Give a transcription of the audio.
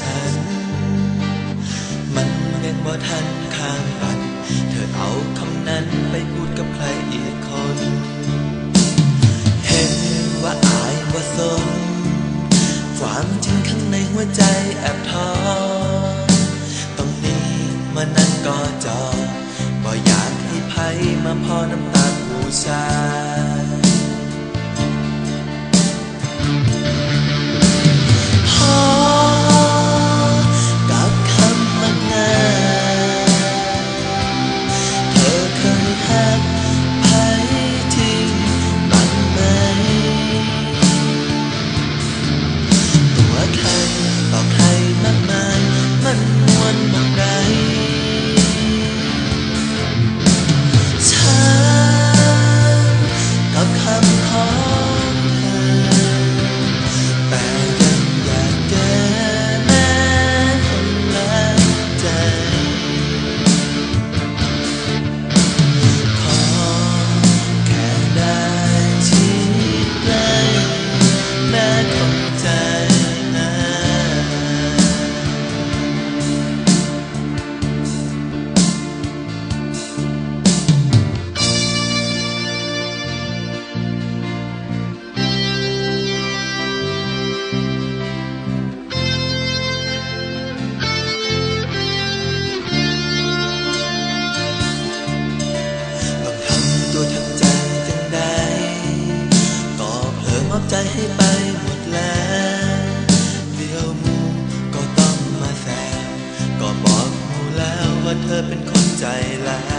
ฉัน มันยันบ่ทันข้ามวัน เธอเอาคำนั้นไปพูดกับใครอีกคน เห็นว่าอายว่าสน ความจริงข้างในหัวใจแอบท้อต้องนี้มานั่งก็จอบ่อยากให้ไผมาพอน้ำตาผู้ชาย เธอเป็นคนใจร้า